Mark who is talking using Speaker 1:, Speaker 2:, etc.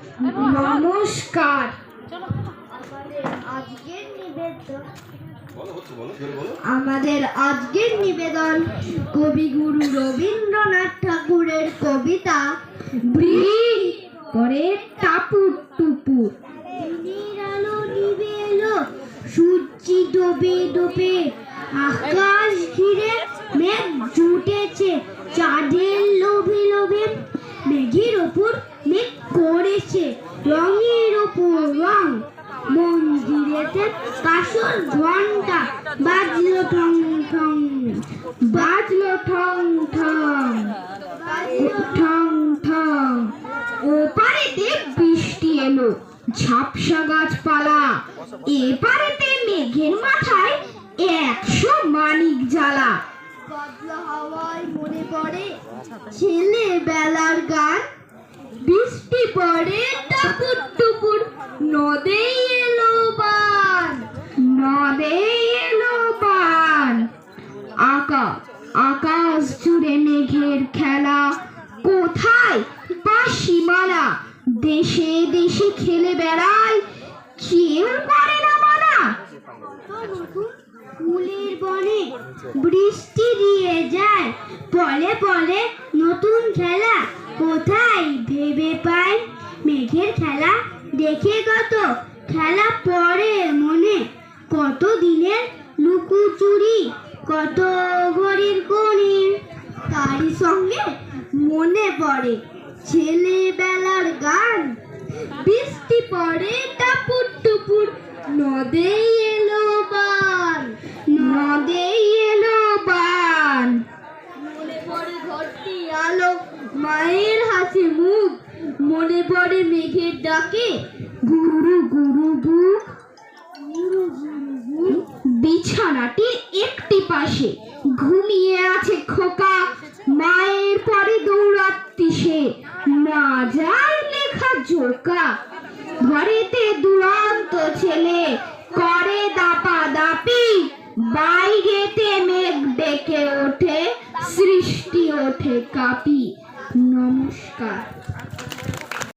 Speaker 1: নমস্কার।
Speaker 2: আমাদের আজকের নিবেদন আমাদের আজকের কবিগুরু রবীন্দ্রনাথ ঠাকুরের কবিতা
Speaker 1: ব্রিন করে টাপুর টুপুর।
Speaker 2: আলো নিবে এলো সূর্যি ডোবে ডোবে আকাশ ঘিরে মেঘ জুটেছে চাঁদের লোভে লোভে মেঘের ওপর করেছে রঙের ওপর রং। মন্দিরেতে কাসর ঘণ্টা বাজলো ঠং ঠং, বাজলো ঠং ঠং
Speaker 1: ঠং ঠং। ওপারেতে বৃষ্টি এলো, ঝাপসা গাছপালা। এপারেতে মেঘের মাথায় একশো মানিক জ্বালা।
Speaker 2: বদলা হাওয়ায় মনে পড়ে ছেলেবেলার গান।
Speaker 1: বৃষ্টি পড়ে টাপুর টুপুর নদে এলো বান, নদে এলো বান। আকা, আকাশ জুড়ে মেঘের খেলা। কোথায় বাসিমালা দেশে দেশে খেলে বেড়ায়। কেউ করে না মানা
Speaker 2: ফুলের বনে বৃষ্টি দিয়ে যায়। পলে পলে নতুন খেলা পাই মেঘের খেলা দেখে কত খেলা পড়ে মনে কত দিনের লুকোচুরি, কত ঘড়ির কোণে তারই সঙ্গে মনে পড়ে ছেলেবেলার গান। বৃষ্টি পড়ে টাপুর টুপুর, নদে এলো বান
Speaker 1: নদে এলো বান
Speaker 2: মনে পড়ে ঘরটি আলো মায়ের হাসি মুখ পড়ে মেঘের ডাকে
Speaker 1: গুরু গুরু
Speaker 2: গুরু
Speaker 1: বিছানাটির একটি পাশে ঘুমিয়ে আছে খোকা। মায়ের পরে দৌড়াত্তি সে। যায় লেখা জোকা ঘরেতে দুরন্ত ছেলে করে দাপা দাপি বাইরেতে মেঘ ডেকে ওঠে, সৃষ্টি ওঠে কাপি। নমস্কার।